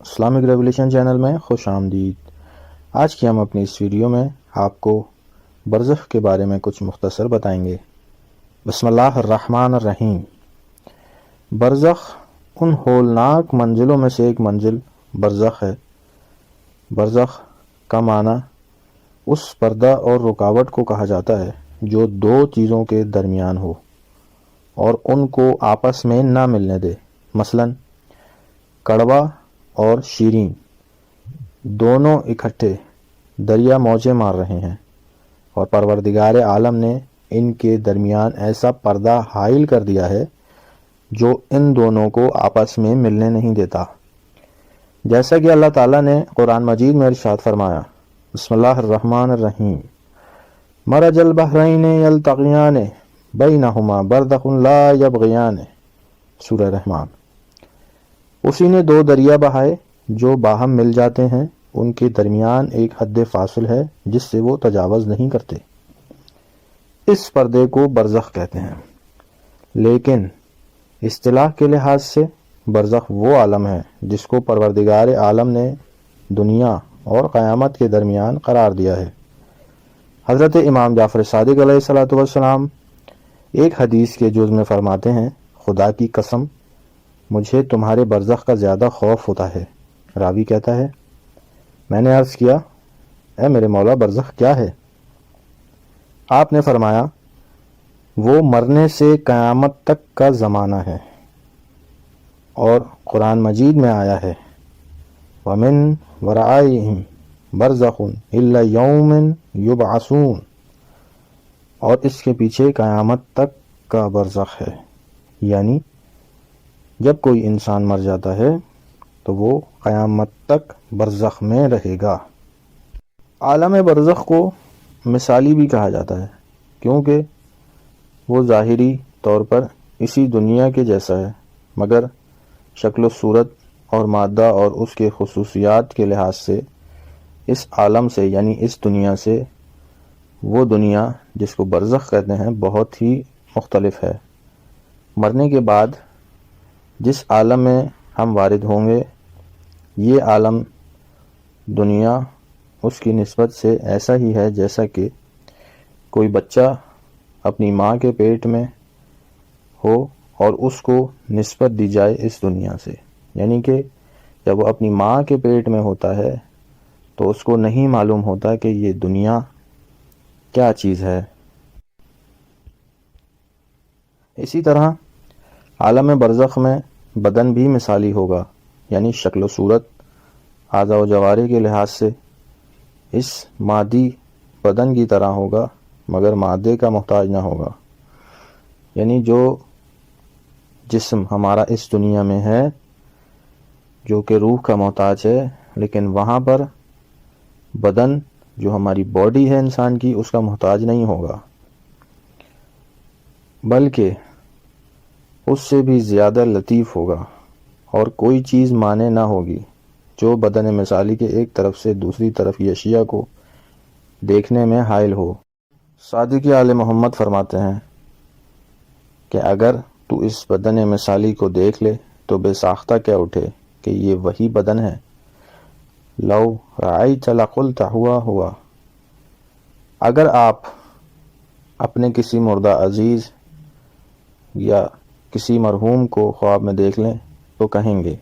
Islamic revelation channel میں خوش آمدید۔ آج کی ہم اپنی اس ویڈیو میں آپ کو برزخ کے بارے میں کچھ مختصر بتائیں گے۔ بسم اللہ الرحمن الرحیم۔ برزخ ان ہولناک منزلوں میں سے ایک منزل برزخ ہے۔ برزخ کا معنی اس پردہ اور رکاوٹ کو کہا جاتا ہے جو دو چیزوں کے درمیان ہو اور ان کو آپس میں نہ ملنے دے۔ مثلا، کڑوا اور شیریں دونوں اکٹھے دریا موجے مار رہے ہیں۔ اور پروردگار عالم نے ان کے درمیان ایسا پردہ حائل کر دیا ہے جو ان دونوں کو آپس میں ملنے نہیں دیتا۔ جیسا کہ اللہ تعالیٰ نے قرآن مجید میں ارشاد فرمایا، بسم اللہ الرحمن الرحیم۔ مرج البحرین یلتقیان بینہما بردخ لا یبغیان۔ سورہ رحمان۔ اسی نے دو دریا بہائے جو باہم مل جاتے ہیں، ان کے درمیان ایک حد فاصل ہے جس سے وہ تجاوز نہیں کرتے۔ اس پردے کو برزخ کہتے ہیں۔ لیکن اصطلاح کے لحاظ سے برزخ وہ عالم ہے جس کو پروردگار عالم نے دنیا اور قیامت کے درمیان قرار دیا ہے۔ حضرت امام جعفر صادق علیہ السلاۃ والسلام ایک حدیث کے جز میں فرماتے ہیں، خدا کی قسم مجھے تمہارے برزخ کا زیادہ خوف ہوتا ہے۔ راوی کہتا ہے، میں نے عرض کیا، اے میرے مولا، برزخ کیا ہے؟ آپ نے فرمایا، وہ مرنے سے قیامت تک کا زمانہ ہے۔ اور قرآن مجید میں آیا ہے، ومن ورائہم برزخ الا یوم یبعثون اور اس کے پیچھے قیامت تک کا برزخ ہے۔ یعنی جب کوئی انسان مر جاتا ہے تو وہ قیامت تک برزخ میں رہے گا۔ عالم برزخ کو مثالی بھی کہا جاتا ہے، کیونکہ وہ ظاہری طور پر اسی دنیا کے جیسا ہے، مگر شکل و صورت اور مادہ اور اس کے خصوصیات کے لحاظ سے اس عالم سے یعنی اس دنیا سے وہ دنیا جس کو برزخ کہتے ہیں، بہت ہی مختلف ہے۔ مرنے کے بعد جس عالم میں ہم وارد ہوں گے، یہ عالم دنیا اس کی نسبت سے ایسا ہی ہے جیسا کہ کوئی بچہ اپنی ماں کے پیٹ میں ہو اور اس کو نسبت دی جائے اس دنیا سے۔ یعنی کہ جب وہ اپنی ماں کے پیٹ میں ہوتا ہے، تو اس کو نہیں معلوم ہوتا کہ یہ دنیا کیا چیز ہے۔ اسی طرح عالم برزخ میں بدن بھی مثالی ہوگا یعنی شکل و صورت، اعضاء و جوارے کے لحاظ سے اس مادی بدن کی طرح ہوگا، مگر مادے کا محتاج نہ ہوگا۔ یعنی جو جسم ہمارا اس دنیا میں ہے، جو کہ روح کا محتاج ہے، لیکن وہاں پر بدن جو ہماری باڈی ہے انسان کی، اس کا محتاج نہیں ہوگا۔ بلکہ اس سے بھی زیادہ لطیف ہوگا اور کوئی چیز مانے نہ ہوگی۔ جو بدن مثالی کے ایک طرف سے دوسری طرف کی اشیاء کو دیکھنے میں حائل ہو۔ صادق آل محمد فرماتے ہیں کہ اگر تو اس بدن مثالی کو دیکھ لے تو بے ساختہ کیا اٹھے کہ یہ وہی بدن ہے۔ لو رائی چلا قلتا ہوا ہوا۔ اگر آپ اپنے کسی مردہ عزیز یا کسی مرحوم کو خواب میں دیکھ لیں تو کہیں گے،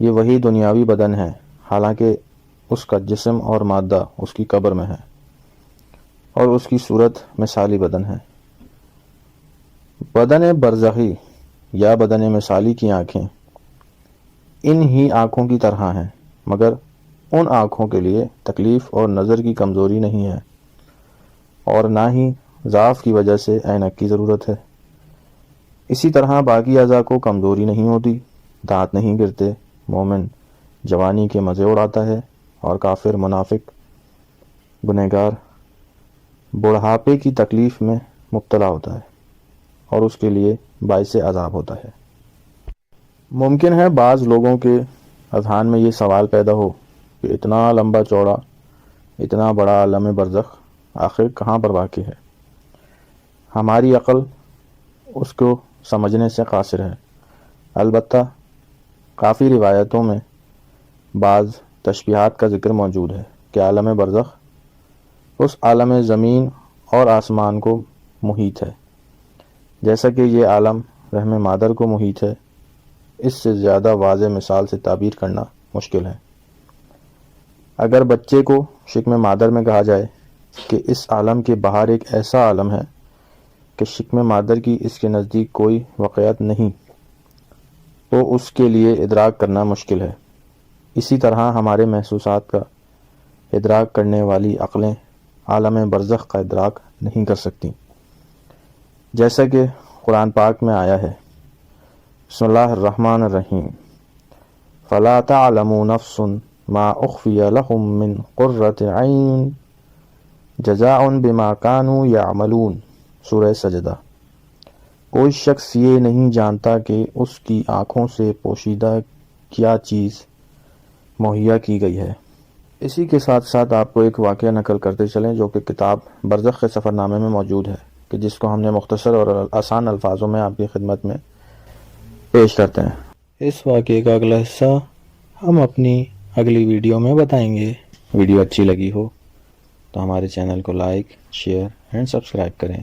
یہ وہی دنیاوی بدن ہے، حالانکہ اس کا جسم اور مادہ اس کی قبر میں ہے، اور اس کی صورت مثالی بدن ہے۔ بدن برزخی یا بدن مثالی کی آنکھیں ان ہی آنکھوں کی طرح ہیں، مگر ان آنکھوں کے لیے تکلیف اور نظر کی کمزوری نہیں ہے، اور نہ ہی ضعف کی وجہ سے اینک کی ضرورت ہے۔ اسی طرح باقی اعضاء کو کمزوری نہیں ہوتی، دانت نہیں گرتے، مومن جوانی کے مزے اڑاتا ہے اور کافر منافق، گنہگار، بڑھاپے کی تکلیف میں مبتلا ہوتا ہے اور اس کے لیے باعث عذاب ہوتا ہے۔ ممکن ہے بعض لوگوں کے اذہان میں یہ سوال پیدا ہو کہ اتنا لمبا چوڑا، اتنا بڑا علم برزخ آخر کہاں پر واقع ہے؟ ہماری عقل اس کو سمجھنے سے قاصر ہے۔ البتہ کافی روایتوں میں بعض تشبیہات کا ذکر موجود ہے کہ عالم برزخ اس عالم زمین اور آسمان کو محیط ہے۔ جیسا کہ یہ عالم رحم مادر کو محیط ہے، اس سے زیادہ واضح مثال سے تعبیر کرنا مشکل ہے۔ اگر بچے کو شکم مادر میں کہا جائے کہ اس عالم کے باہر ایک ایسا عالم ہے کہ شکم مادر کی اس کے نزدیک کوئی واقعات نہیں۔ تو اس کے لیے ادراک کرنا مشکل ہے۔ اسی طرح ہمارے محسوسات کا ادراک کرنے والی عقلیں عالم برزخ کا ادراک نہیں کر سکتی۔ جیسا کہ قرآن پاک میں آیا ہے۔ بسم اللہ الرحمن الرحیم۔ فلا تعلم نفس ما اخفی لهم من قرۃ عین جزاء بما كانوا يعملون۔ سورہ سجدہ۔ کوئی شخص یہ نہیں جانتا کہ اس کی آنکھوں سے پوشیدہ کیا چیز مہیا کی گئی ہے۔ اسی کے ساتھ ساتھ آپ کو ایک واقعہ نقل کرتے چلیں جو کہ کتاب برزخ کے سفر نامے میں موجود ہے کہ جس کو ہم نے مختصر اور آسان الفاظوں میں آپ کی خدمت میں پیش کرتے ہیں۔ اس واقعے کا اگلا حصہ ہم اپنی اگلی ویڈیو میں بتائیں گے۔ ویڈیو اچھی لگی ہو تو ہمارے چینل کو لائک شیئر اینڈ سبسکرائب کریں۔